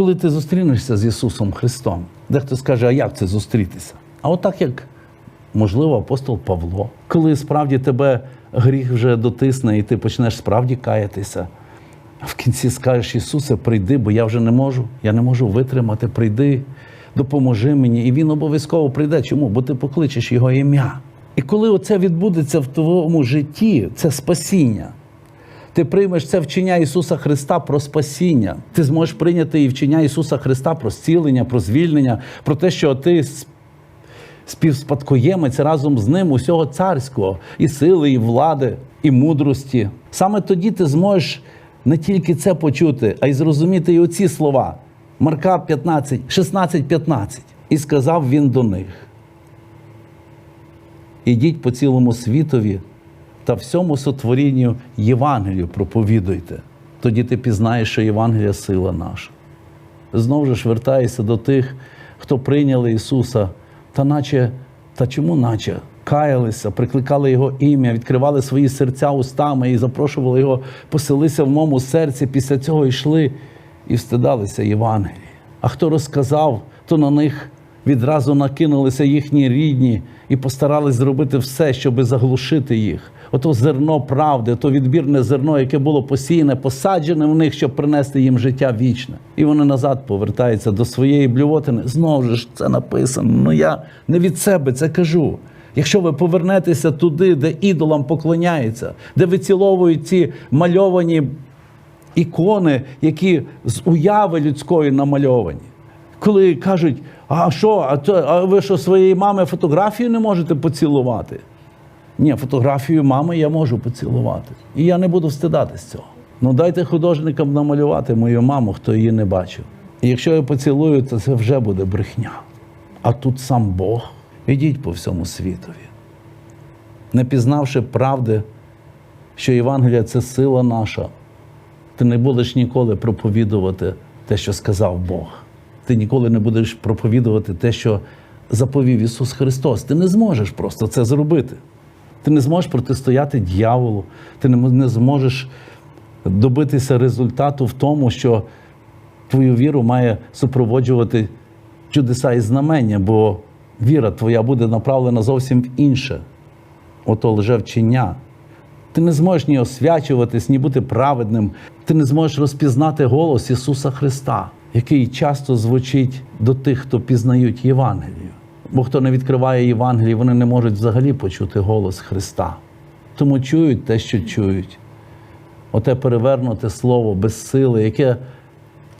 Коли ти зустрінешся з Ісусом Христом, дехто скаже, а як це зустрітися? А отак, як можливо, апостол Павло, коли справді тебе гріх вже дотисне, і ти почнеш справді каятися. А в кінці скажеш, Ісусе, прийди, бо я вже не можу, я не можу витримати, прийди, допоможи мені. І Він обов'язково прийде. Чому? Бо ти покличеш Його ім'я. І коли оце відбудеться в твоєму житті, це спасіння. Ти приймеш це вчення Ісуса Христа про спасіння. Ти зможеш прийняти і вчення Ісуса Христа про зцілення, про звільнення, про те, що ти співспадкоємець разом з ним усього царського, і сили, і влади, і мудрості. Саме тоді ти зможеш не тільки це почути, а й зрозуміти і оці слова. Марка 15, 16, 15. І сказав він до них: Ідіть по цілому світові та всьому сотворінню Євангелію проповідуйте. Тоді ти пізнаєш, що Євангелія сила наша. Знову ж вертаєшся до тих, хто прийняли Ісуса, та наче, та чому наче? Каялися, прикликали Його ім'я, відкривали свої серця устами і запрошували Його, поселися в моєму серці. Після цього йшли і встидалися Євангелії. А хто розказав, то на них відразу накинулися їхні рідні і постарались зробити все, щоб заглушити їх. Ото зерно правди, то відбірне зерно, яке було посіяне, посаджене в них, щоб принести їм життя вічне. І вони назад повертаються до своєї блювотини. Знову ж це написано. Ну я не від себе це кажу. Якщо ви повернетеся туди, де ідолам поклоняються, де виціловують ці мальовані ікони, які з уяви людської намальовані. Коли кажуть, а що, а, то, а ви що своєї мами фотографію не можете поцілувати? Ні, фотографію мами я можу поцілувати. І я не буду встидатись цього. Ну дайте художникам намалювати мою маму, хто її не бачив. І якщо я поцілую, то це вже буде брехня. А тут сам Бог. Ідіть по всьому світові, не пізнавши правди, що Євангелія це сила наша, ти не будеш ніколи проповідувати те, що сказав Бог. Ти ніколи не будеш проповідувати те, що заповів Ісус Христос. Ти не зможеш просто це зробити. Ти не зможеш протистояти дьяволу, ти не зможеш добитися результату в тому, що твою віру має супроводжувати чудеса і знамення, бо віра твоя буде направлена зовсім в інше, ото лжевчення. Ти не зможеш ні освячуватись, ні бути праведним. Ти не зможеш розпізнати голос Ісуса Христа, який часто звучить до тих, хто пізнають Євангелію. Бо хто не відкриває Євангелії, вони не можуть взагалі почути голос Христа. Тому чують те, що чують. Оте перевернуте слово без сили, яке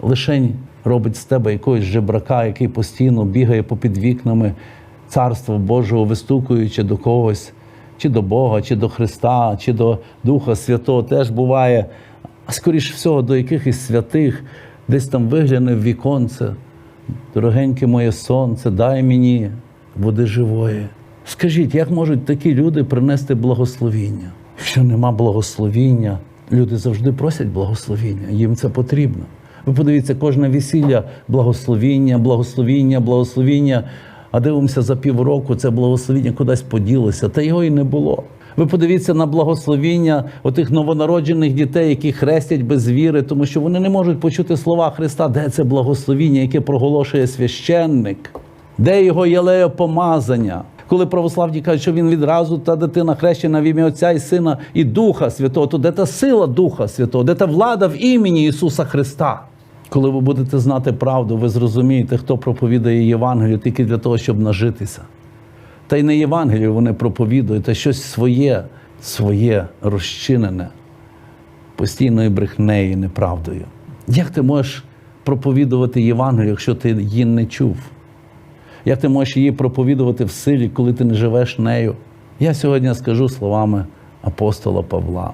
лишень робить з тебе якогось жебрака, який постійно бігає попід вікнами Царства Божого, вистукуючи до когось, чи до Бога, чи до Христа, чи до Духа Святого теж буває, а скоріш всього до якихось святих, десь там вигляне в віконце. Дорогеньке моє сонце, дай мені води живої. Скажіть, як можуть такі люди принести благословіння? Якщо нема благословіння, люди завжди просять благословіння, їм це потрібно. Ви подивіться, кожне весілля благословіння, благословіння, благословіння. А дивимося за півроку, це благословіння кудись поділося, та його і не було. Ви подивіться на благословіння отих новонароджених дітей, які хрестять без віри, тому що вони не можуть почути слова Христа, де це благословіння, яке проголошує священник, де його єлеє помазання. Коли православні кажуть, що він відразу та дитина хрещена в ім'я Отця і Сина і Духа Святого, то де та сила Духа Святого, де та влада в імені Ісуса Христа. Коли ви будете знати правду, ви зрозумієте, хто проповідає Євангелію тільки для того, щоб нажитися. Та й не Євангелію вони проповідують, а щось своє, своє розчинене, постійною брехнею, неправдою. Як ти можеш проповідувати Євангелію, якщо ти її не чув? Як ти можеш її проповідувати в силі, коли ти не живеш нею? Я сьогодні скажу словами апостола Павла,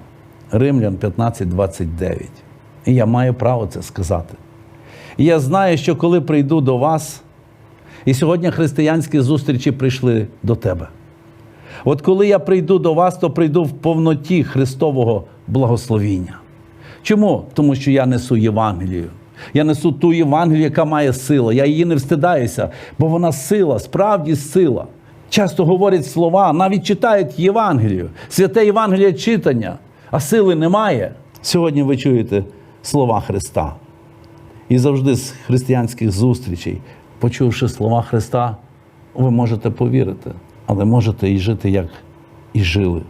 Римлян 15, 29. І я маю право це сказати. І я знаю, що коли прийду до вас, і сьогодні християнські зустрічі прийшли до тебе. От коли я прийду до вас, то прийду в повноті Христового благословіння. Чому? Тому що я несу Євангелію. Я несу ту Євангелію, яка має сила. Я її не встидаюся, бо вона сила, справді сила. Часто говорять слова, навіть читають Євангелію. Святе Євангеліє читання, а сили немає. Сьогодні ви чуєте слова Христа. І завжди з християнських зустрічей, почувши слова Христа, ви можете повірити, але можете і жити, як і жили.